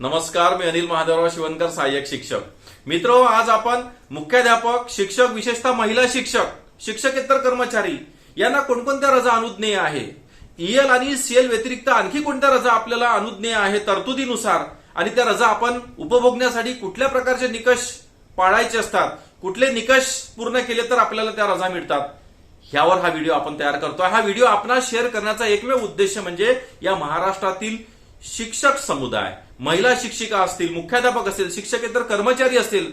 नमस्कार मी अनिल महादेवराव शिवनकर सहाय्यक शिक्षक. मित्र आज आपण मुख्याध्यापक शिक्षक विशेषतः महिला शिक्षक शिक्षकेतर कर्मचारी यांना कोणकोणत्या रजा अनुज्ञेय आहे? ईएल आणि सीएल व्यतिरिक्त आणखी कोणत्या रजा आपल्याला अनुज्ञेय आहे तरतुदीनुसार? आणि त्या रजा आपण उपभोगण्यासाठी कुठल्या प्रकारचे निकष पाळायचे असतात? कुठले निकष पूर्ण केले तर आपल्याला त्या रजा मिळतात? ह्यावर हा व्हिडिओ आपण तयार करतो हा व्हिडिओ आपण शेअर करण्याचा एकमेव उद्देश म्हणजे या महाराष्ट्रातील शिक्षक समुदाय. महिला शिक्षिका असतील मुख्याध्यापक असतील शिक्षकेतर कर्मचारी असतील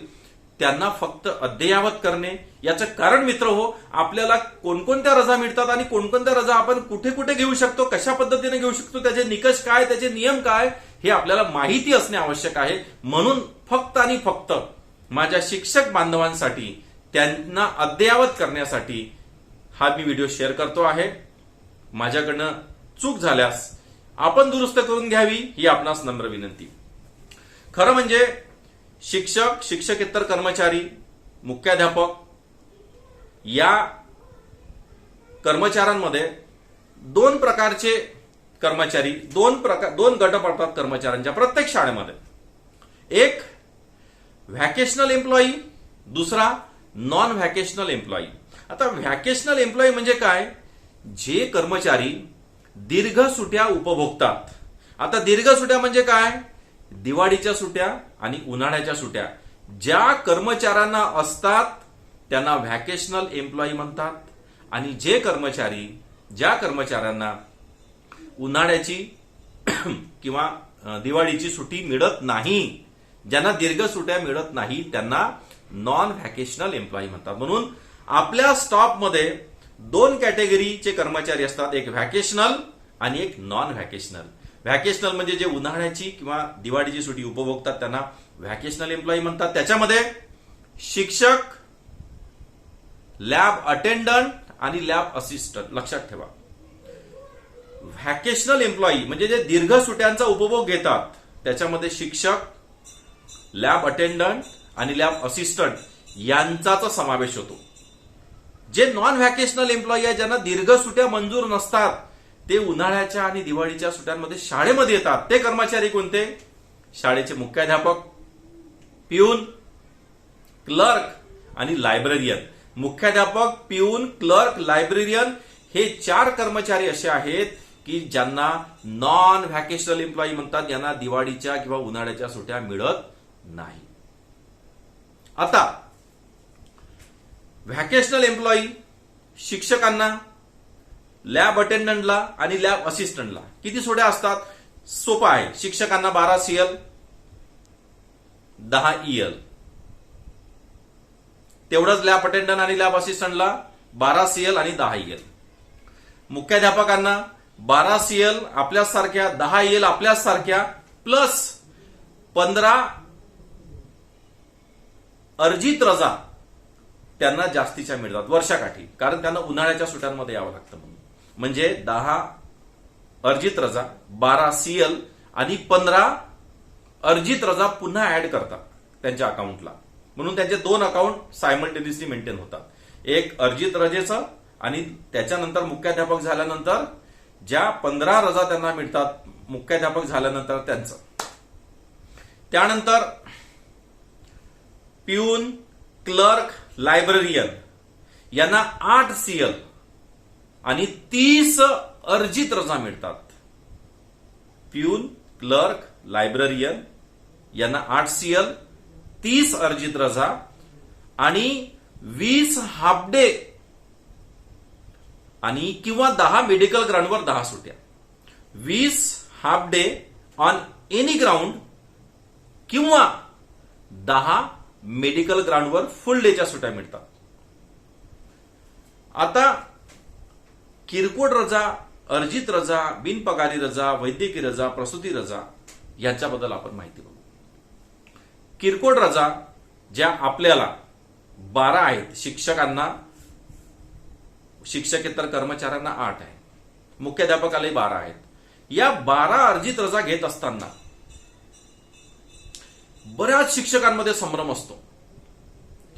त्यांना फक्त अद्ययावत करणे याचं कारण मित्र हो आपल्याला कोणकोणत्या रजा मिळतात आणि कोणकोणत्या रजा आपण कुठे कुठे घेऊ शकतो कशा पद्धतीने घेऊ शकतो त्याचे निकष काय त्याचे नियम काय हे आपल्याला माहिती असणे आवश्यक आहे. म्हणून फक्त आणि फक्त माझ्या शिक्षक बांधवांसाठी त्यांना अद्ययावत करण्यासाठी हा मी व्हिडिओ शेअर करतो आहे. माझ्याकडनं चूक झाल्यास आपण दुरुस्त करून घ्यावी ही आपणास नम्र विनंती. खरं म्हणजे शिक्षक शिक्षकेतर कर्मचारी मुख्याध्यापक या कर्मचाऱ्यांमध्ये दोन प्रकारचे कर्मचारी दोन प्रकार दोन गट पडतात कर्मचाऱ्यांच्या प्रत्येक शाळेमध्ये. एक व्हॅकेशनल एम्प्लॉई दुसरा नॉन व्हॅकेशनल एम्प्लॉई. आता व्हॅकेशनल एम्प्लॉई म्हणजे काय? जे कर्मचारी दीर्घ सुट्या उपभोगतात. आता दीर्घ सुट्या म्हणजे काय? दिवाळीच्या सुट्या आणि उन्हाळ्याच्या सुट्या. ज्या कर्मचाऱ्यांना असतात त्यांना व्हॅकेशनल एम्प्लॉई म्हणतात. आणि जे कर्मचारी ज्या कर्मचाऱ्यांना उन्हाळ्याची किंवा दिवाळीची सुट्टी मिळत नाही ज्यांना दीर्घ सुट्या मिळत नाही त्यांना नॉन व्हॅकेशनल एम्प्लॉई म्हणतात. म्हणून आपल्या स्टॉपमध्ये दोन कॅटेगरीचे कर्मचारी असतात. एक व्हॅकेशनल आणि एक नॉन व्हॅकेशनल व्हॅकेशनल म्हणजे जे उन्हाळ्याची किंवा दिवाळीची सुट्टी उपभोगतात त्यांना व्हॅकेशनल एम्प्लॉई म्हणतात. त्याच्यामध्ये शिक्षक लॅब अटेंडंट आणि लॅब असिस्टंट. लक्षात ठेवा. व्हॅकेशनल एम्प्लॉई म्हणजे जे दीर्घ सुट्यांचा उपभोग घेतात त्याच्यामध्ये शिक्षक लॅब अटेंडंट आणि लॅब असिस्टंट यांचाच समावेश होतो. जे नॉन व्हॅकेशनल एम्प्लॉई आहे ज्यांना दीर्घ सुट्या मंजूर नसतात ते उन्हाळ्याच्या आणि दिवाळीच्या सुट्यांमध्ये शाळेमध्ये येतात. ते कर्मचारी कोणते? शाळेचे मुख्याध्यापक पिऊन क्लर्क आणि लायब्ररियन. मुख्याध्यापक पिऊन क्लर्क लायब्ररियन हे चार कर्मचारी असे आहेत की ज्यांना नॉन व्हॅकेशनल एम्प्लॉई म्हणतात यांना दिवाळीच्या किंवा उन्हाळ्याच्या सुट्या मिळत नाही. आता व्हॅकेशनल एम्प्लॉई शिक्षकांना लॅब अटेंडंटला आणि लॅब असिस्टंटला किती सोड्या असतात? सोपा आहे. शिक्षकांना बारा सीएल दहा ईएल तेवढंच लॅब अटेंडंट आणि लॅब असिस्टंटला बारा सीएल आणि दहा ईएल मुख्याध्यापकांना बारा सीएल आपल्याच सारख्या दहा ईएल आपल्याच सारख्या प्लस पंधरा अर्जित रजा त्यांना जास्तीच्या मिळतात वर्षाकाठी. कारण त्यांना उन्हाळ्याच्या सुट्यांमध्ये यावं लागतं म्हणून. म्हणजे दहा अर्जित रजा बारा सीएल आणि पंधरा अर्जित रजा पुन्हा ऍड करतात त्यांच्या अकाउंटला. म्हणून त्यांचे दोन अकाउंट सायमल्टेनियसली मेंटेन होतात. एक अर्जित रजेचं आणि त्याच्यानंतर मुख्याध्यापक झाल्यानंतर ज्या पंधरा रजा त्यांना मिळतात मुख्याध्यापक झाल्यानंतर त्यांचं. त्यानंतर पिऊन क्लर्क लायब्ररियन. यांना आठ सीएल आणि तीस अर्जित रजा मिळतात. प्यून क्लर्क लायब्ररियन यांना आठ सीएल तीस अर्जित रजा आणि वीस हाफ डे आणि किंवा दहा मेडिकल ग्राउंडवर दहा सुट्या वीस half day on any ground किंवा दहा मेडिकल ग्राउंडवर फुल डेच्या सुट्या मिळतात. आता किरकोळ रजा अर्जित रजा बिनपगारी रजा वैद्यकीय रजा प्रसूती रजा यांच्याबद्दल आपण माहिती बघू. किरकोळ रजा ज्या आपल्याला बारा आहेत शिक्षकांना शिक्षकेतर कर्मचाऱ्यांना आठ आहे मुख्याध्यापकालाही बारा आहेत. या बारा अर्जित रजा घेत असताना बऱ्याच शिक्षकांमध्ये संभ्रम असतो.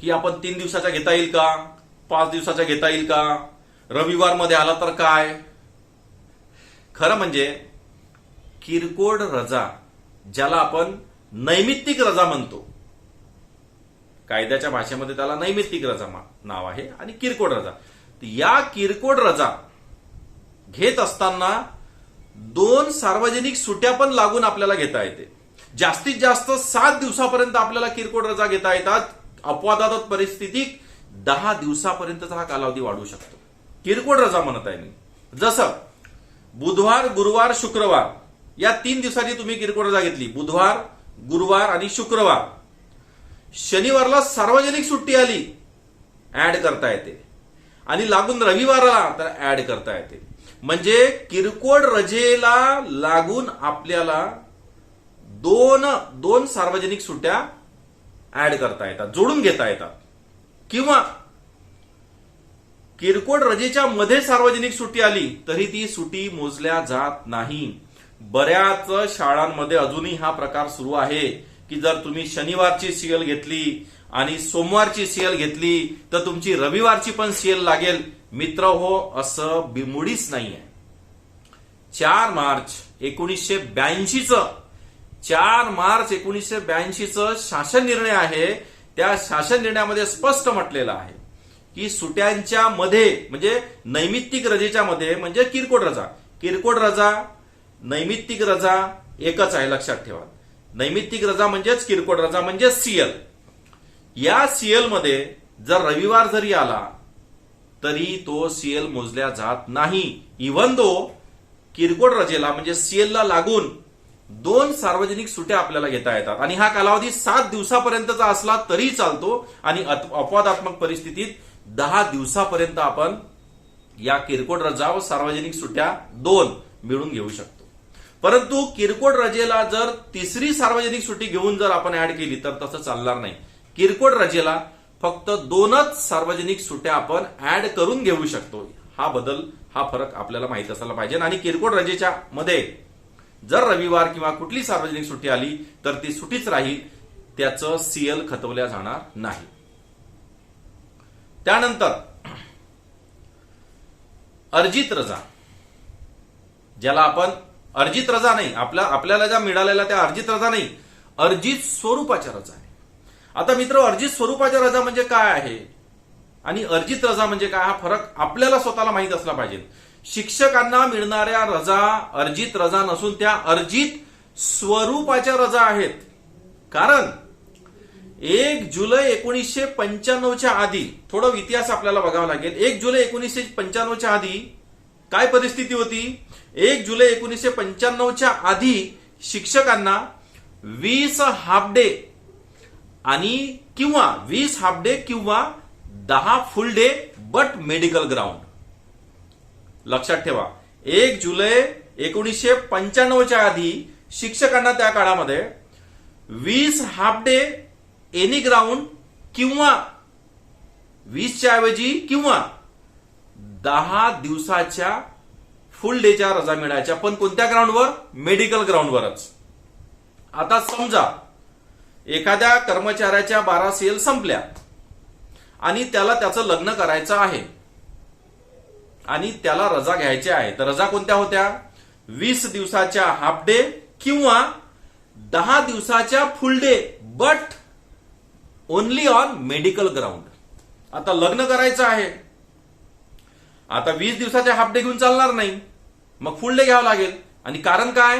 की आपण तीन दिवसाच्या घेता येईल का? पाच दिवसाच्या घेता येईल का? रविवारमध्ये आला तर काय? खरं म्हणजे किरकोळ रजा ज्याला आपण नैमित्तिक रजा म्हणतो. कायद्याच्या भाषेमध्ये त्याला नैमित्तिक रजा नाव आहे आणि किरकोळ रजा. या किरकोळ रजा घेत असताना दोन सार्वजनिक सुट्या पण लागून आपल्याला घेता येते. जास्तीत जास्त सात दिवसापर्यंत आपल्याला किरकोळ रजा घेता येतात. अपवादात परिस्थितीत दहा दिवसापर्यंतचा हा कालावधी वाढू शकतो. किरकोळ रजा म्हणत आहे मी. जसं बुधवार गुरुवार शुक्रवार या तीन दिवसाची तुम्ही किरकोळ रजा घेतली. बुधवार गुरुवार आणि शुक्रवार. शनिवारला सार्वजनिक सुट्टी आली ऍड करता येते. आणि लागून रविवारला तर ऍड करता येते. म्हणजे किरकोळ रजेला लागून आपल्याला दोन दोन सार्वजनिक सुट्ट्या ऍड करता येतात जोडून घेता येतात. किंवा किरकोळ रजेच्या मध्ये सार्वजनिक सुट्टी आली तरी ती सुट्टी मोजल्या जात नाही. बऱ्याच शाळांमध्ये अजूनही हा प्रकार सुरू आहे की जर तुम्ही शनिवारची सीएल घेतली आणि सोमवारची सीएल घेतली तर तुमची रविवारची पण सीएल लागेल. मित्र हो असं बिमुडीच नाहीये. चार मार्च एकोणीसशे ब्याऐंशीचं चार मार्च एकोणीसशे ब्याऐंशीचं शासन निर्णय आहे. त्या शासन निर्णयामध्ये स्पष्ट म्हटलेलं आहे की सुट्यांच्या मध्ये म्हणजे नैमित्तिक रजेच्या मध्ये म्हणजे किरकोळ रजा. किरकोळ रजा नैमित्तिक रजा एकच आहे लक्षात ठेवा. नैमित्तिक रजा म्हणजेच किरकोळ रजा म्हणजे सीएल. या सीएलमध्ये जर रविवार जरी आला तरी तो सीएल मोजल्या जात नाही. इव्हन दो किरकोळ रजेला म्हणजे सीएल ला लागून दोन सार्वजनिक सुट्या आपल्याला घेता येतात. आणि हा कालावधी सात दिवसापर्यंतचा असला तरी चालतो. आणि अपवादात्मक परिस्थितीत दहा दिवसापर्यंत आपण या किरकोळ रजा व सार्वजनिक सुट्या दोन मिळून घेऊ शकतो. परंतु किरकोळ रजेला जर तिसरी सार्वजनिक सुट्टी घेऊन जर आपण ऍड केली तर तसं चालणार नाही. किरकोळ रजेला फक्त दोनच सार्वजनिक सुट्या आपण ऍड करून घेऊ शकतो. हा बदल हा फरक आपल्याला माहीत असायला पाहिजे. आणि किरकोळ रजेच्या मध्ये जर रविवार किंवा कुठली सार्वजनिक सुट्टी आली तर ती सुट्टीच राहील त्याचं सीएल खतवल्या जाणार नाही. त्यानंतर अर्जित रजा. ज्याला आपण अर्जित रजा नाही आपल्या आपल्याला ज्या मिळालेल्या त्या अर्जित रजा नाही अर्जित स्वरूपाच्या रजा आहे. आता मित्र अर्जित स्वरूपाच्या रजा म्हणजे काय आहे? आणि अर्जित रजा म्हणजे काय? हा फरक आपल्याला स्वतःला माहीत असला पाहिजे. शिक्षकांना मिळणाऱ्या रजा अर्जित रजा नसून त्या अर्जित स्वरूपाच्या रजा आहेत. कारण एक जुलै एकोणीसशे पंच्याण्णवच्या आधी थोडं इतिहास आपल्याला बघावा लागेल. एक जुलै एकोणीसशे पंच्याण्णवच्या आधी काय परिस्थिती होती? एक जुलै एकोणीसशे पंच्याण्णवच्या आधी शिक्षकांना वीस हाफ डे आणि किंवा वीस हाफ डे किंवा दहा full day but medical ground. लक्षात ठेवा. एक जुलै एकोणीसशे पंच्याण्णवच्या आधी शिक्षकांना त्या काळामध्ये वीस हाफ डे एनी ग्राउंड किंवा वीसच्या ऐवजी किंवा दहा दिवसाच्या फुल डेच्या रजा मिळायच्या पण कोणत्या ग्राउंडवर मेडिकल ग्राउंडवरच आता समजा एखाद्या कर्मचाऱ्याच्या बारा सेल संपल्या आणि त्याला त्याचं लग्न करायचं आहे. आणि त्याला रजा घ्यायच्या आहे. तर रजा कोणत्या होत्या? वीस दिवसाच्या हाफ डे किंवा दहा दिवसाच्या full day but only on medical ground आता लग्न करायचं आहे. आता वीस दिवसाच्या हाफ डे घेऊन चालणार नाही. मग फुल डे घ्यावं लागेल. आणि कारण काय?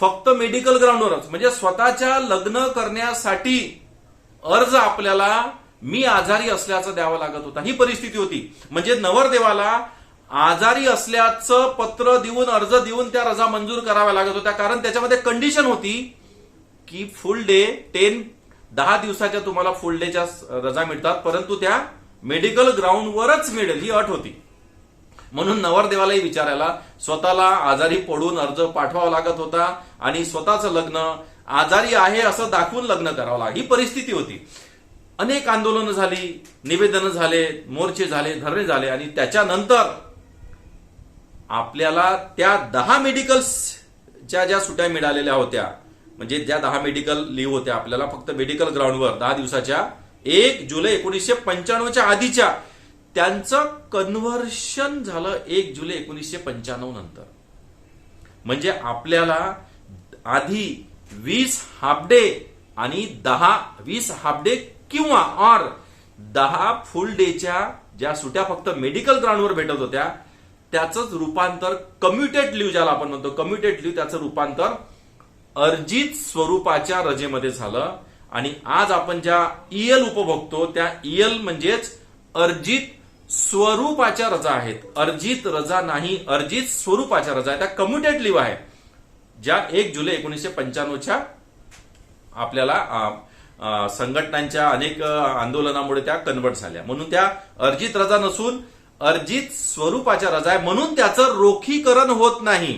फक्त मेडिकल ग्राउंडवरच म्हणजे स्वतःच्या लग्न करण्यासाठी अर्ज आपल्याला मी आजारी असल्याचं द्यावं लागत होता. ही परिस्थिती होती. म्हणजे नवरदेवाला आजारी असल्याचं पत्र देऊन अर्ज देऊन त्या रजा मंजूर कराव्या लागत होत्या. कारण त्याच्यामध्ये कंडिशन होती की फुल डे टेन दहा दिवसाच्या तुम्हाला फुल डेच्या रजा मिळतात. परंतु त्या मेडिकल ग्राउंडवरच मिळेल ही अट होती. म्हणून नवरदेवालाही विचारायला स्वतःला आजारी पडून अर्ज पाठवावा लागत होता आणि स्वतःचं लग्न आजारी आहे असं दाखवून लग्न करावं लागलं. ही परिस्थिती होती. अनेक आंदोलनं झाली निवेदनं झाले मोर्चे झाले धरणे झाले आणि त्याच्यानंतर आपल्याला त्या दहा मेडिकल्सच्या ज्या सुट्या मिळालेल्या होत्या म्हणजे ज्या दहा मेडिकल लिव्ह होत्या आपल्याला फक्त मेडिकल ग्राउंडवर दहा दिवसाच्या एक जुलै एकोणीसशे पंच्याण्णवच्या आधीच्या त्यांचं कन्व्हर्शन झालं एक जुलै एकोणीसशे पंच्याण्णव नंतर. म्हणजे आपल्याला आधी वीस हाफ डे आणि दहा वीस हाफ डे किंवा ऑर दहा फुल डेच्या ज्या सुट्या फक्त मेडिकल ग्राउंडवर भेटत होत्या त्याचंच रूपांतर कम्युटेड लिव्ह ज्याला आपण म्हणतो कम्युटेड लिव्ह त्याचं रूपांतर अर्जित स्वरूपाच्या रजेमध्ये झालं. आणि आज आपण ज्या ईएल उपभोगतो त्या ईएल म्हणजेच अर्जित स्वरूपाच्या रजा आहेत. अर्जित रजा नाही अर्जित स्वरूपाच्या रजा आहेत. त्या कम्युटेड लिव्ह आहे. ज्या एक जुलै एकोणीसशे पंच्याण्णवच्या आपल्याला संघटनांच्या अनेक आंदोलनामुळे त्या कन्वर्ट झाल्या. म्हणून त्या अर्जित रजा नसून अर्जित स्वरूपाच्या रजा आहे म्हणून त्याचं रोखीकरण होत नाही.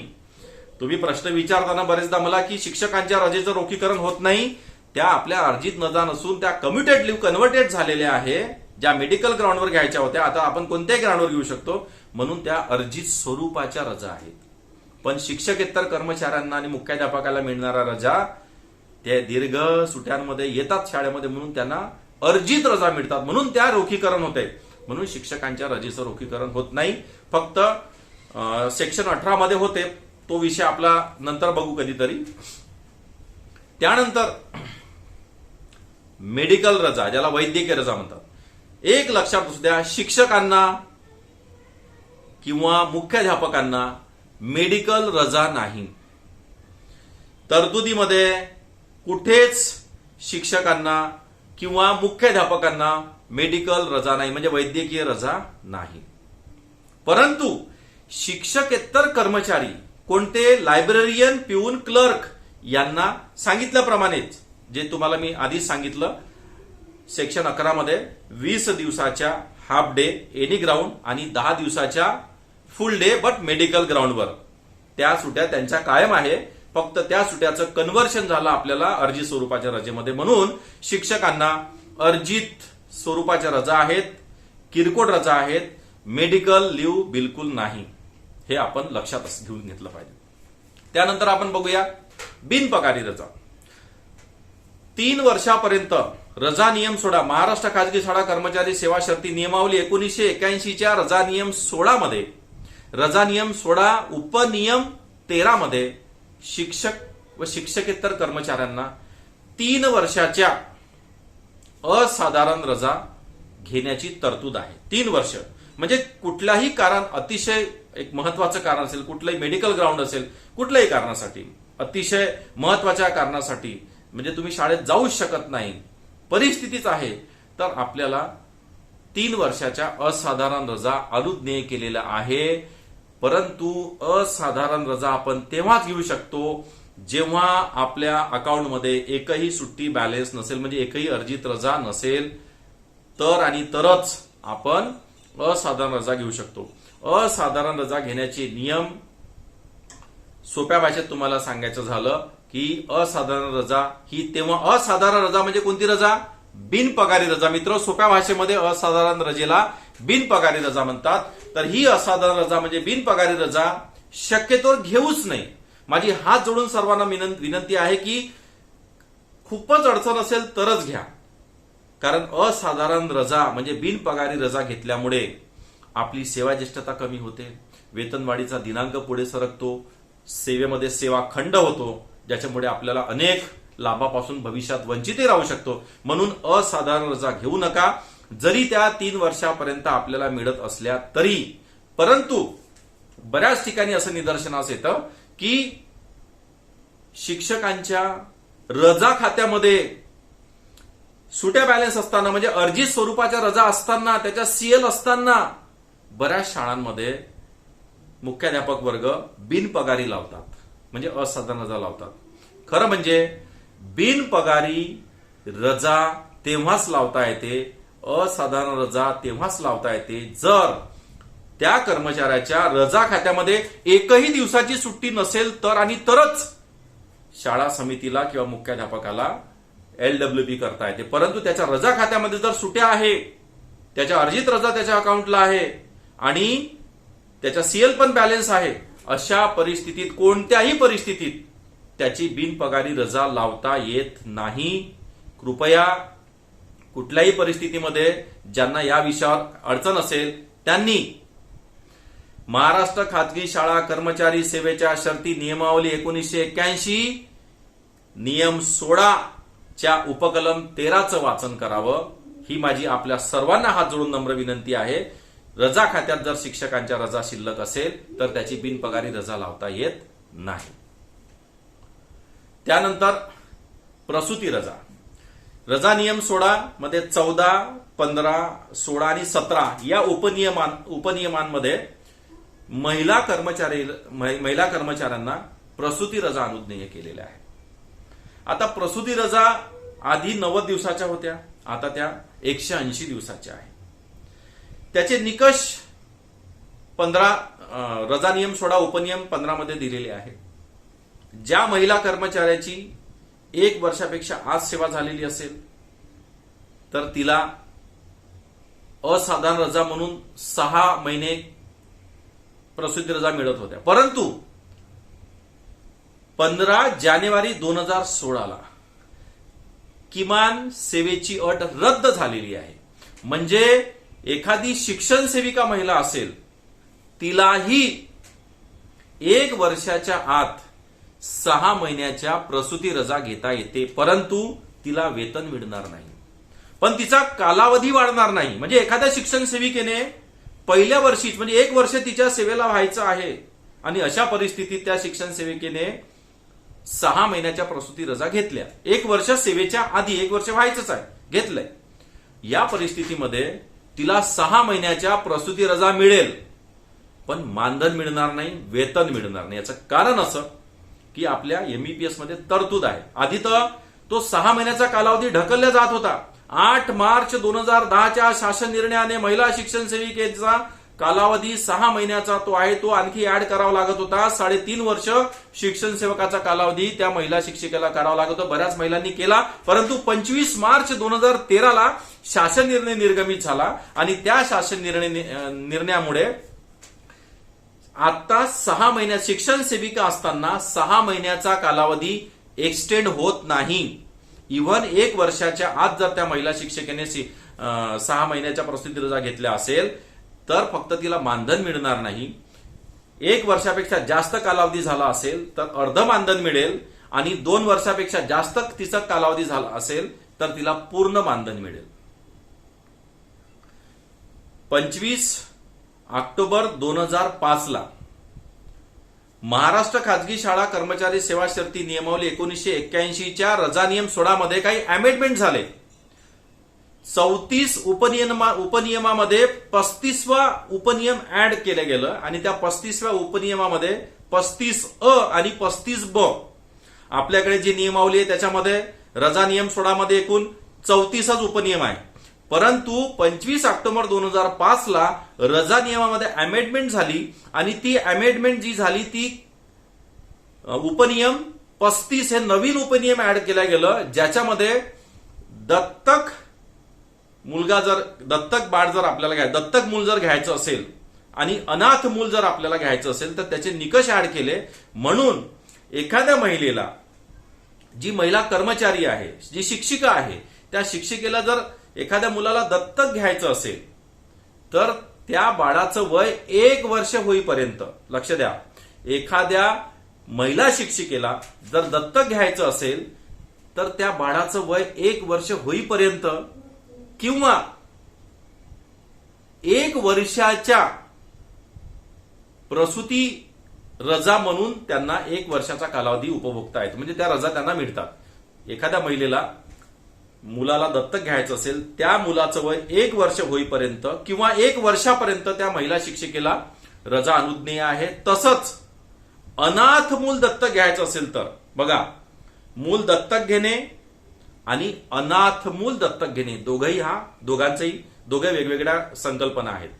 तुम्ही प्रश्न विचारताना बरेचदा मला की शिक्षकांच्या रजेचं रोखीकरण होत नाही. त्या आपल्या अर्जित नजा नसून त्या कम्युटेड लिव्ह कन्व्हर्टेड झालेल्या आहे. ज्या मेडिकल ग्राउंडवर घ्यायच्या होत्या आता आपण कोणत्याही ग्राउंडवर घेऊ शकतो. म्हणून त्या अर्जित स्वरूपाच्या रजा आहेत. पण शिक्षकेतर कर्मचाऱ्यांना आणि मुख्याध्यापकाला मिळणारा रजा ते दीर्घ सुट्यांमध्ये येतात शाळेमध्ये म्हणून त्यांना अर्जित रजा मिळतात. म्हणून त्या रोखीकरण होते म्हणून शिक्षकांच्या रजेचं रोखीकरण होत नाही. फक्त सेक्शन अठरा मध्ये होते. तो विषय आपला नंतर बघू कधीतरी. त्यानंतर मेडिकल रजा ज्याला वैद्यकीय रजा म्हणतात. एक लक्षात असू द्या शिक्षकांना किंवा मुख्याध्यापकांना मेडिकल रजा नाही. तरतुदीमध्ये कुठेच शिक्षकांना किंवा मुख्याध्यापकांना मेडिकल रजा नाही म्हणजे वैद्यकीय रजा नाही. परंतु शिक्षकेतर कर्मचारी कोणते लायब्ररियन पिऊन क्लर्क यांना सांगितल्याप्रमाणेच जे तुम्हाला मी आधीच सांगितलं सेक्शन अकरामध्ये वीस दिवसाच्या हाफ डे एनी ग्राउंड आणि दहा दिवसाच्या फुल डे बट मेडिकल ग्राउंडवर त्या सुट्या त्यांच्या कायम आहे. फक्त त्या सुट्याचं कन्व्हर्शन झालं आपल्याला अर्जित स्वरूपाच्या रजेमध्ये. म्हणून शिक्षकांना अर्जित स्वरूपाच्या रजा आहेत किरकोळ रजा आहेत मेडिकल लिव्ह बिलकुल नाही. हे आपण लक्षात घेऊन घेतलं पाहिजे. त्यानंतर आपण बघूया बिनपगारी रजा. तीन वर्षापर्यंत रजा नियम सोडा. महाराष्ट्र खाजगी शाळा कर्मचारी सेवा शर्ती नियमावली एकोणीसशे एक्याऐंशीच्या रजा नियम सोळा मध्ये रजा नियम सोळा उपनियम तेरा मध्ये शिक्षक व शिक्षकेतर कर्मचाऱ्यांना तीन वर्षाच्या असाधारण रजा घेण्याची तरतूद आहे. तीन वर्ष. म्हणजे कुठलाही कारण अतिशय एक महत्वाचं कारण असेल कुठलंही मेडिकल ग्राउंड असेल कुठल्याही कारणासाठी अतिशय महत्त्वाच्या कारणासाठी म्हणजे तुम्ही शाळेत जाऊच शकत नाही परिस्थितीच आहे तर आपल्याला तीन वर्षाच्या असाधारण रजा अनुज्ञेय केलेला आहे. परंतु असाधारण रजा आपण तेव्हाच घेऊ शकतो जेव्हा आपल्या अकाउंटमध्ये एकही सुट्टी बॅलेन्स नसेल म्हणजे एकही अर्जित रजा नसेल तर आणि तरच आपण असाधारण रजा घेऊ शकतो. असाधारण रजा घेण्याचे नियम सोप्या भाषेत तुम्हाला सांगायचं झालं की असाधारण रजा ही तेव्हा असाधारण रजा म्हणजे कोणती रजा? बिनपगारी रजा. मित्र सोप्या भाषेमध्ये असाधारण रजेला बिनपगारी रजा म्हणतात. तर ही असाधारण रजा म्हणजे बिनपगारी रजा शक्यतोवर घेऊच नाही. माझी हात जोडून सर्वांना विनं- विनंती आहे की खूपच अडचण असेल तरच घ्या. कारण असाधारण रजा म्हणजे बिनपगारी रजा घेतल्यामुळे आपली सेवा ज्येष्ठता कमी होते. वेतनवाढीचा दिनांक पुढे सरकतो. सेवेमध्ये सेवा खंड होतो. ज्याच्यामुळे आपल्याला अनेक लाभापासून भविष्यात वंचितही राहू शकतो. म्हणून असाधारण रजा घेऊ नका. जरी त्या तीन वर्षापर्यंत आपल्याला मिळत असल्या तरी परंतु बऱ्याच ठिकाणी असं निदर्शनास येतं की शिक्षकांच्या रजा खात्यामध्ये सुट्या बॅलन्स असताना म्हणजे अर्जित स्वरूपाच्या रजा असताना त्याच्या सीएल असताना बऱ्याच शाळांमध्ये मुख्याध्यापक वर्ग बिनपगारी लावतात म्हणजे असाधारण रजा लावतात. खरं म्हणजे बिनपगारी रजा तेव्हाच लावता येते असाधारण रजा तेव्हाच लावता येते जर त्या कर्मचाऱ्याच्या रजा खात्यामध्ये एकही दिवसाची सुट्टी नसेल तर आणि तरच शाळा समितीला किंवा मुख्याध्यापकाला एल डब्ल्यू बी करता येते. परंतु त्याच्या रजा खात्यामध्ये जर सुट्या आहे त्याच्या अर्जित रजा त्याच्या अकाउंटला आहे आणि त्याच्या सीएल पण बॅलेन्स आहे अशा परिस्थितीत कोणत्याही परिस्थितीत त्याची बिनपगारी रजा लावता येत नाही. कृपया कुठल्याही परिस्थितीमध्ये ज्यांना या विषयावर अडचण असेल त्यांनी महाराष्ट्र खाजगी शाळा कर्मचारी सेवेच्या शर्ती नियमावली एकोणीसशे एक्क्याऐंशी नियम सोळा च्या उपकलम तेराचं वाचन करावं. ही माझी आपल्या सर्वांना हात जोडून नम्र विनंती आहे. रजा खात्यात जर शिक्षकांच्या रजा शिल्लक असेल तर त्याची बिनपगारी रजा लावता येत नाही. त्यानंतर प्रसूती रजा. रजा नियम सोळा मध्ये चौदा पंधरा सोळा आणि सतरा या उपनियमान उपनियमांमध्ये महिला कर्मचारी महिला कर्मचाऱ्यांना प्रसूती रजा अनुज्ञेय केलेल्या आहे. आता प्रसूती रजा आधी नव्वद दिवसाच्या होत्या आता त्या एकशे ऐंशी दिवसाच्या आहे. त्याचे निकष पंधरा रजा नियम सोळा उपनियम पंधरामध्ये दिलेले आहे. ज्या महिला कर्मचाऱ्याची एक वर्षापेक्षा आज सेवा झालेली असेल तर तिला असाधारण रजा म्हणून सहा महिने प्रसूती रजा मिळत होत्या. परंतु पंधरा जानेवारी दोन हजार सोळाला किमान सेवेची अट रद्द झालेली आहे. म्हणजे एखादी शिक्षण सेविका महिला असेल तिलाही एक वर्षाच्या आत सहा महिन्याच्या प्रसूती रजा घेता येते परंतु तिला वेतन मिळणार नाही. पण तिचा कालावधी वाढणार नाही. म्हणजे एखाद्या शिक्षण सेविकेने पहिल्या वर्षीच म्हणजे एक वर्ष तिच्या सेवेला व्हायचं आहे आणि अशा परिस्थितीत त्या शिक्षण सेविकेने सहा महिन्याच्या प्रसूती रजा घेतल्या. एक वर्ष सेवेच्या आधी एक वर्ष व्हायचंच आहे घेतलंय. या परिस्थितीमध्ये तिला सहा महिन्याच्या प्रसूती रजा मिळेल. पण मानधन मिळणार नाही वेतन मिळणार नाही. याचं कारण असं की आपल्या एमईपीएसमध्ये तरतूद आहे. आधी तर तो सहा महिन्याचा कालावधी ढकलला जात होता. आठ मार्च दोन हजार दहाच्या शासन निर्णयाने महिला शिक्षण सेविकेचा कालावधी सहा महिन्याचा तो आहे तो आणखी ऍड करावा लागत होता. साडेतीन वर्ष शिक्षण सेवकाचा कालावधी त्या महिला शिक्षिकेला करावा लागत होता. बऱ्याच महिलांनी केला परंतु पंचवीस मार्च दोन हजार तेराला शासन निर्णय निर्गमित झाला आणि त्या शासन निर्णय निर्णयामुळे आता सहा महिन्यात शिक्षण सेविका असताना सहा महिन्याचा कालावधी एक्सटेंड होत नाही. इव्हन एक वर्षाच्या आत जर त्या महिला शिक्षकेने सहा महिन्याच्या प्रस्तुती रजा घेतल्या असेल तर फक्त तिला मानधन मिळणार नाही. एक वर्षापेक्षा जास्त कालावधी झाला असेल तर अर्ध मानधन मिळेल आणि दोन वर्षापेक्षा जास्त तिचा कालावधी झाला असेल तर तिला पूर्ण मानधन मिळेल. पंचवीस ऑक्टोबर दोन हजार पाचला महाराष्ट्र खाजगी शाळा कर्मचारी सेवा शर्ती नियमावली एकोणीसशे एक्क्याऐंशीच्या रजा नियम सोळामध्ये काही अमेंडमेंट झाले. चौतीस उपनियमा उपनियमामध्ये पस्तीसवा उपनियम ऍड केलं गेलं आणि त्या पस्तीसव्या उपनियमामध्ये पस्तीस अ आणि पस्तीस ब. आपल्याकडे जी नियमावली आहे त्याच्यामध्ये रजा नियम सोळामध्ये एकूण चौतीसच उपनियम आहे. परंतु पंचवीस ऑक्टोबर दोन हजार पाच ला रजा नियमामध्ये अमेंडमेंट झाली आणि ती अमेंडमेंट जी झाली ती उपनियम पस्तीस हे नवीन उपनियम ऍड केलं गेलं ज्याच्यामध्ये दत्तक मुलगा जर दत्तक बाळ जर आपल्याला घ्याय दत्तक मूल जर घ्यायचं असेल आणि अनाथ मूल जर आपल्याला घ्यायचं असेल तर त्याचे निकष ऍड केले. म्हणून एखाद्या महिलेला जी महिला कर्मचारी आहे जी शिक्षिका आहे त्या शिक्षिकेला जर एखाद्या मुलाला दत्तक घ्यायचं असेल तर त्या बाळाचं वय एक वर्ष होईपर्यंत लक्ष द्या. एखाद्या महिला शिक्षिकेला जर दत्तक घ्यायचं असेल तर त्या बाळाचं वय एक वर्ष होईपर्यंत किंवा एक वर्षाच्या प्रसूती रजा म्हणून त्यांना एक वर्षाचा कालावधी उपभोगता येतो. म्हणजे त्या रजा त्यांना मिळतात. एखाद्या महिलेला मुलाला दत्तक घ्यायचं असेल त्या मुलाचं वय एक वर्ष होईपर्यंत किंवा एक वर्षापर्यंत त्या महिला शिक्षिकेला रजा अनुज्ञेय आहे. तसंच अनाथ मूल दत्तक घ्यायचं असेल तर बघा मूल दत्तक घेणे आणि अनाथ मूल दत्तक घेणे दोघही हा दोघांचंही दोघे वेगवेगळ्या संकल्पना आहेत.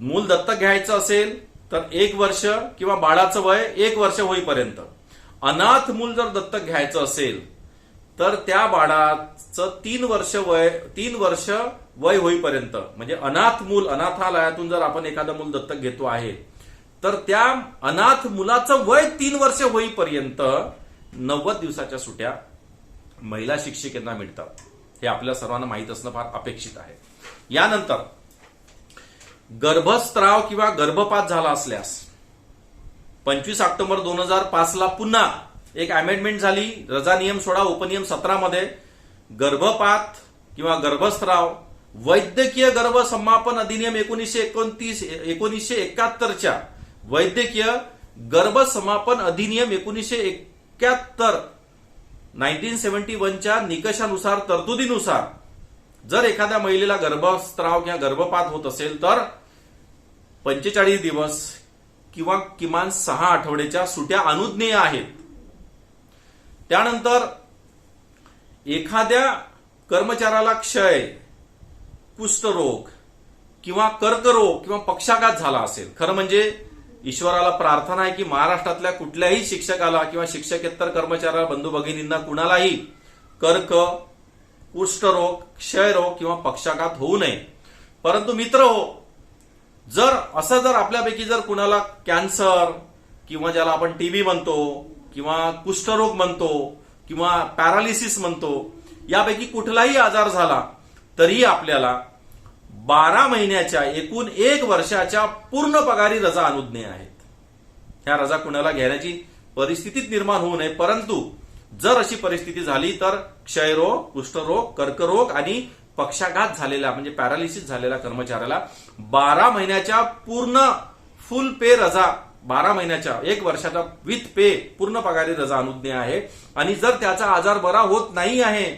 मूल दत्तक घ्यायचं असेल तर एक वर्ष किंवा बाळाचं वय एक वर्ष होईपर्यंत. अनाथ मूल जर दत्तक घ्यायचं असेल तर त्या बाळाचं तीन वर्ष वय तीन वर्ष वय होईपर्यंत म्हणजे अनाथ मूल अनाथालयातून जर आपण एखादं मूल दत्तक घेतो आहे तर त्या अनाथ मुलाचं वय तीन वर्ष होईपर्यंत नव्वद दिवसाच्या सुट्या महिला शिक्षिकांना मिळतात. हे आपल्या सर्वांना माहीत असणं फार अपेक्षित आहे. यानंतर गर्भस्त्राव किंवा गर्भपात झाला असल्यास पंचवीस ऑक्टोबर दोन हजार पाच ला पुन्हा एक अमेंडमेंट झाली. रजा नियम सोळा उपनियम सतरामध्ये. गर्भपात किंवा गर्भस्राव वैद्यकीय गर्भसमापन अधिनियम एकोणीसशे एकोणतीस एकोणीसशे एकाहत्तरच्या. वैद्यकीय गर्भसमापन अधिनियम एकोणीसशे एक्क्याहत्तर नाईन्टीन सेव्हन्टी वनच्या निकषानुसार तरतुदीनुसार. जर एखाद्या महिलेला गर्भस्त्राव किंवा गर्भपात होत असेल तर पंचेचाळीस दिवस किंवा किमान सहा आठवड्याच्या सुट्या अनुज्ञेय आहेत. त्यानंतर एखाद्या कर्मचाऱ्याला क्षय कुष्ठरोग किंवा कर्करोग किंवा पक्षाघात झाला असेल. खरं म्हणजे ईश्वराला प्रार्थना आहे की महाराष्ट्रातल्या कुठल्याही शिक्षकाला किंवा शिक्षकेतर कर्मचाऱ्याला बंधू भगिनींना कुणालाही कर्क कुष्ठरोग क्षयरोग किंवा पक्षाघात होऊ नये. परंतु मित्र हो जर असं जर आपल्यापैकी जर कुणाला कॅन्सर किंवा ज्याला आपण टीबी म्हणतो किंवा कुष्ठरोग म्हणतो किंवा पॅरालिसिस म्हणतो यापैकी कुठलाही आजार झाला तरी आपल्याला बारा महिन्याच्या एकूण एक वर्षाच्या पूर्ण पगारी रजा अनुज्ञेय आहेत. ह्या रजा कुणाला घेण्याची परिस्थितीत निर्माण होऊ नये परंतु जर अशी परिस्थिती झाली तर क्षयरोग कुष्ठरोग कर्करोग आणि पक्षाघात झालेला म्हणजे पॅरालिसिस झालेल्या कर्मचाऱ्याला बारा महिन्याच्या पूर्ण फुल पे रजा बारा महिन्याच्या एक वर्षाचा विथ पे पूर्ण पगारी रजा अनुज्ञे आहे. आणि जर त्याचा आजार बरा होत नाही आहे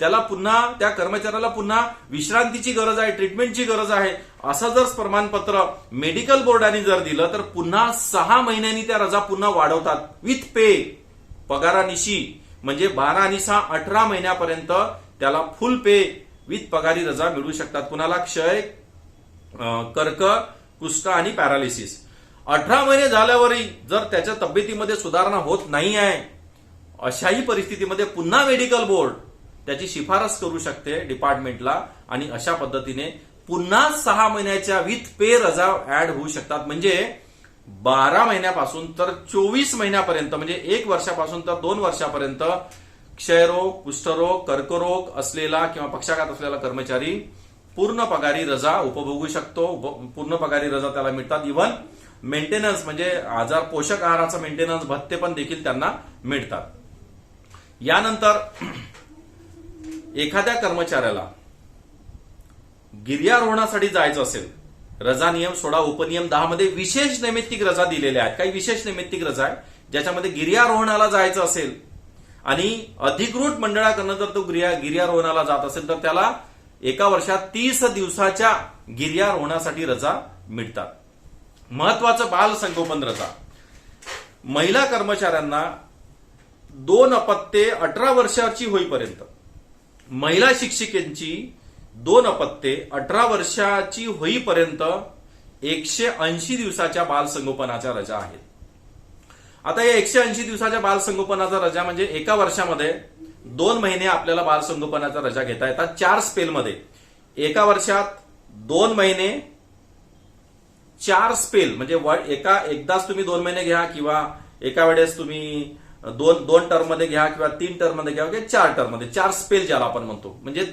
त्याला पुन्हा त्या कर्मचाऱ्याला पुन्हा विश्रांतीची गरज आहे ट्रीटमेंटची गरज आहे असं जर प्रमाणपत्र मेडिकल बोर्डाने जर दिलं तर पुन्हा सहा महिन्यांनी त्या रजा पुन्हा वाढवतात. विथ पे पगारानिशी. म्हणजे बारा आणि सहा अठरा महिन्यापर्यंत त्याला फुल पे विथ पगारी रजा मिळू शकतात. कुणाला क्षय कर्क कुष्ठ आणि पॅरालिसिस. अठरा महिने झाल्यावरही जर त्याच्या तब्येतीमध्ये सुधारणा होत नाही आहे अशाही परिस्थितीमध्ये पुन्हा मेडिकल बोर्ड त्याची शिफारस करू शकते डिपार्टमेंटला आणि अशा पद्धतीने पुन्हा सहा महिन्याच्या विथ पे रजा ऍड होऊ शकतात. म्हणजे बारा महिन्यापासून तर चोवीस महिन्यापर्यंत म्हणजे एक वर्षापासून तर दोन वर्षापर्यंत क्षयरोग कुष्ठरोग कर्करोग असलेला किंवा पक्षाघात असलेला कर्मचारी पूर्ण पगारी रजा उपभोगू शकतो पूर्ण पगारी रजा त्याला मिळतात. इव्हन मेंटेनन्स म्हणजे आजार पोषक आहाराचा मेंटेनन्स भत्ते पण देखील त्यांना मिळतात. यानंतर एखाद्या कर्मचाऱ्याला गिर्यारोहणासाठी जायचं असेल रजा नियम सोळा उपनियम दहा मध्ये विशेष नैमित्तिक रजा दिलेल्या आहेत. काही विशेष नैमित्तिक रजा आहे ज्याच्यामध्ये गिर्यारोहणाला जायचं असेल आणि अधिकृत मंडळाकडनं जर तो गिर्या गिर्यारोहणाला जात असेल तर त्याला एका वर्षात तीस दिवसाच्या गिर्यारोहणासाठी रजा मिळतात. महत्वाचं बाल संगोपन रजा. महिला कर्मचाऱ्यांना दोन अपत्ये अठरा वर्षाची होईपर्यंत. महिला शिक्षिकेंची दोन अपत्ये अठरा वर्षाची होईपर्यंत एकशे ऐंशी दिवसाच्या बालसंगोपनाच्या रजा आहेत. आता या एकशे ऐंशी दिवसाच्या बालसंगोपनाचा रजा म्हणजे एका वर्षामध्ये दोन महिने आपल्याला बालसंगोपनाचा रजा घेता येतात. चार स्पेलमध्ये एका वर्षात दोन महिने चार स्पेल म्हणजे व- एका एकदाच तुम्ही दोन महिने घ्या किंवा एका वेळेस तुम्ही दोन दोन टर्ममध्ये घ्या किंवा तीन टर्ममध्ये घ्या किंवा चार टर्ममध्ये चार स्पेल ज्याला आपण म्हणतो. म्हणजे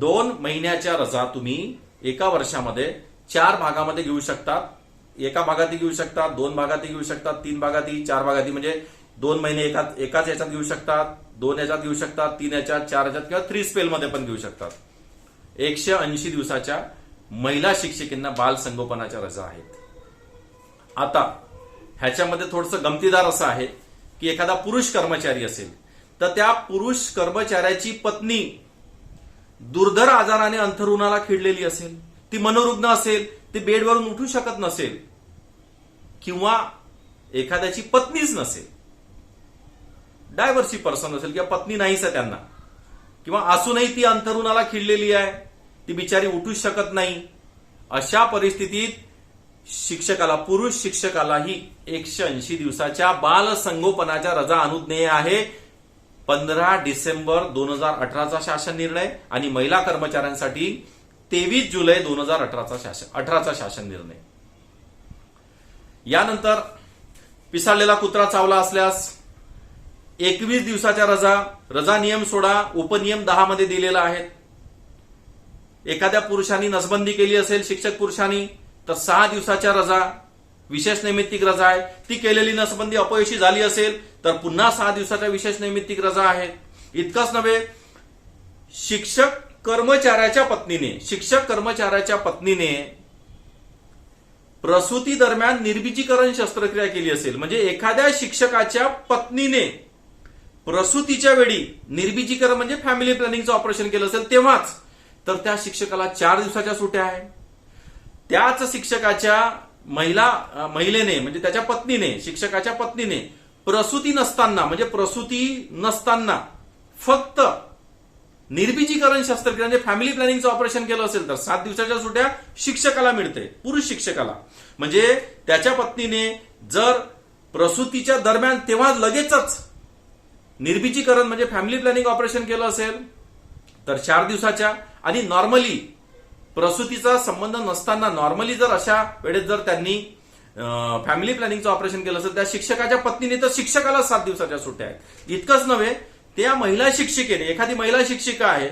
दोन महिन्याच्या रजा तुम्ही एका वर्षामध्ये चार भागामध्ये घेऊ शकतात एका भागातही घेऊ शकतात दोन भागातही घेऊ शकतात तीन भागातही चार भागातही म्हणजे दोन महिने एकाच एकाच याच्यात घेऊ शकतात दोन याच्यात घेऊ शकतात तीन याच्यात चार याच्यात किंवा थ्री स्पेलमध्ये पण घेऊ शकतात एकशे ऐंशी दिवसाच्या महिला शिक्षिकांना बाल संगोपनाच्या रजा आहेत. आता ह्याच्यामध्ये थोडंसं गमतीदार असं आहे की एखादा पुरुष कर्मचारी असेल तर त्या पुरुष कर्मचाऱ्याची पत्नी दुर्धर आजाराने अंथरुणाला खिळलेली असेल ती मनोरुग्ण असेल ती बेडवरून उठू शकत नसेल किंवा एखाद्याची पत्नीच नसेल. डायव्हर्सी पर्सन असेल किंवा पत्नी नाहीच आहे त्यांना किंवा असूनही ती अंथरुणाला खिळलेली आहे ती बिचारी उठूच शकत नाही. अशा परिस्थितीत शिक्षकाला पुरुष शिक्षकालाही एकशे ऐंशी दिवसाच्या बाल संगोपनाच्या रजा अनुज्ञेय आहे. पंधरा डिसेंबर दोन हजार अठराचा शासन निर्णय आणि महिला कर्मचाऱ्यांसाठी तेवीस जुलै दोन हजार अठराचा शासन अठराचा शासन निर्णय. यानंतर पिसाळलेला कुत्रा चावला असल्यास एकवीस दिवसाच्या रजा रजा नियम सोडा उपनियम दहा मध्ये दिलेला आहे. एखाद्या पुरुषांनी नसबंदी केली असेल शिक्षक पुरुषांनी तर सहा दिवसाच्या रजा विशेष नैमित्तिक रजा आहे. ती केलेली नसबंदी अपयशी झाली असेल तर पुन्हा सहा दिवसाच्या विशेष नैमित्तिक रजा आहे. इतकंच नव्हे शिक्षक कर्मचाऱ्याच्या पत्नीने शिक्षक कर्मचाऱ्याच्या पत्नीने प्रसूती दरम्यान निर्बीजीकरण शस्त्रक्रिया केली असेल. म्हणजे एखाद्या शिक्षकाच्या पत्नीने प्रसूतीच्या वेळी निर्बीजीकरण म्हणजे फॅमिली प्लॅनिंगचं ऑपरेशन केलं असेल तेव्हाच तर त्या शिक्षकाला चार दिवसाच्या सुट्या आहे. त्याच शिक्षकाच्या महिला महिलेने म्हणजे त्याच्या पत्नीने शिक्षकाच्या पत्नीने प्रसूती नसताना म्हणजे प्रसूती नसताना फक्त निर्बीजीकरण शस्त्रक्रिया म्हणजे फॅमिली प्लॅनिंगचं ऑपरेशन केलं असेल तर सात दिवसाच्या सुट्या शिक्षकाला मिळते पुरुष शिक्षकाला. म्हणजे त्याच्या पत्नीने जर प्रसूतीच्या दरम्यान तेव्हा लगेचच निर्बीजीकरण म्हणजे फॅमिली प्लॅनिंग ऑपरेशन केलं असेल तर चार दिवसाच्या. आणि नॉर्मली प्रसूतीचा संबंध नसताना नॉर्मली जर अशा वेळेत जर त्यांनी फॅमिली प्लॅनिंगचं ऑपरेशन केलं असेल त्या शिक्षकाच्या पत्नीने तर शिक्षकाला सात दिवसाच्या सुट्ट्या आहेत. इतकंच नव्हे त्या महिला शिक्षिकेने एखादी महिला शिक्षिका आहे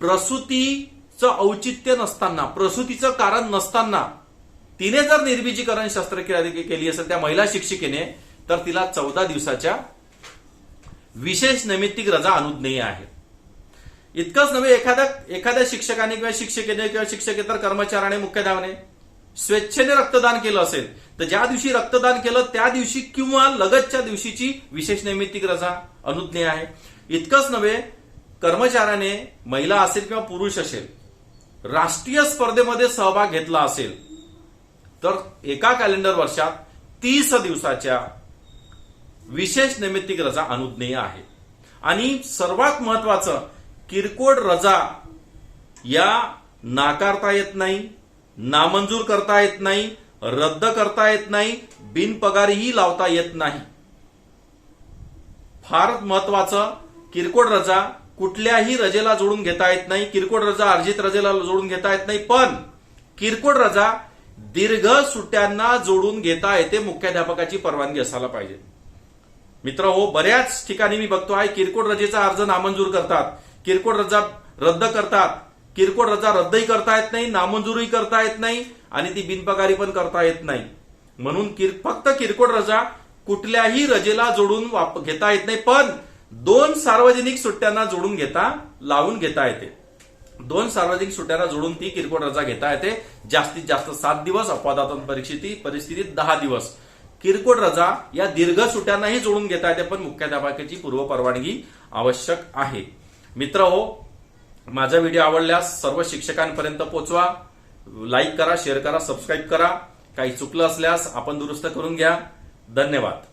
प्रसूतीचं औचित्य नसताना प्रसूतीचं कारण नसताना तिने जर निर्बीजीकरण शस्त्रक्रिया केली असेल त्या महिला शिक्षिकेने तर तिला चौदा दिवसाच्या विशेष नैमित्तिक रजा अनुज्ञेय आहे. इतकंच नव्हे एखाद्या एखाद्या शिक्षकाने किंवा शिक्षकेने किंवा शिक्षकेतर कर्मचाऱ्याने मुख्याध्यापने स्वेच्छेने रक्तदान केलं असेल तर ज्या दिवशी रक्तदान केलं त्या दिवशी किंवा लगतच्या दिवशीची विशेष नैमित्तिक रजा अनुज्ञेय आहे. इतकंच नव्हे कर्मचाऱ्याने महिला असेल किंवा पुरुष असेल राष्ट्रीय स्पर्धेमध्ये सहभाग घेतला असेल तर एका कॅलेंडर वर्षात तीस दिवसाच्या विशेष नैमित्तिक रजा अनुज्ञेय आहे. आणि सर्वात महत्वाचं किरकोळ रजा या नाकारता येत नाही नामंजूर करता येत नाही रद्द करता येत नाही बिनपगारीही लावता येत नाही. फार महत्वाचं किरकोळ रजा कुठल्याही रजेला जोडून घेता येत नाही किरकोळ रजा अर्जित रजेला जोडून घेता येत नाही पण किरकोळ रजा दीर्घ सुट्ट्यांना जोडून घेता येते मुख्याध्यापकाची परवानगी असायला पाहिजे. मित्र हो बऱ्याच ठिकाणी मी बघतो आहे किरकोळ रजेचा अर्ज नामंजूर करतात. किरकोळ रजा रद्द करतात. किरकोळ रजा रद्दही करता येत नाही नामंजूरही करता येत नाही आणि ती बिनपगारी पण करता येत नाही. म्हणून किर फक्त किरकोळ रजा कुठल्याही रजेला जोडून वाप- घेता येत नाही पण दोन सार्वजनिक सुट्ट्यांना जोडून घेता लावून घेता येते. दोन सार्वजनिक सुट्ट्यांना जोडून ती किरकोळ रजा घेता येते. जास्तीत जास्त सात दिवस अपवादात्मक परिस्थिती परिस्थितीत दहा दिवस. किरकोळ रजा या दीर्घ सुट्ट्यांनाही जोडून घेता येते पण मुख्याध्यापकाची पूर्व परवानगी आवश्यक आहे. मित्र हो माझा व्हिडिओ आवडल्यास सर्व शिक्षकांपर्यंत पोहोचवा लाईक करा शेअर करा सबस्क्राईब करा. काही चुकलं असल्यास आपण दुरुस्त करून घ्या. धन्यवाद.